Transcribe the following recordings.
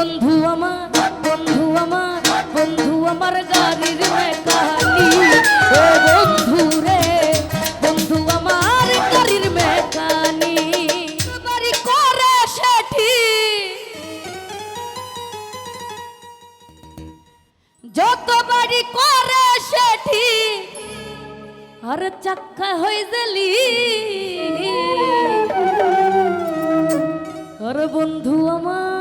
বন্ধু আমার বন্ধু আমার বন্ধু আমার গাড়ির মেকানি। ও বন্ধু রে, বন্ধু আমার গাড়ির মেকানি। বাড়ি করে সেটি যত বাড়ি করে সেটি আর চাক্কা হয়ে গেলি। আর বন্ধু আমার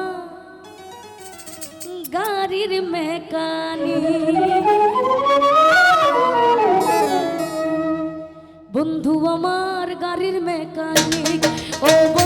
গাড়ির মেকানি বন্ধু আমার গাড়ির মেকানিক ও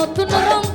নতুন রং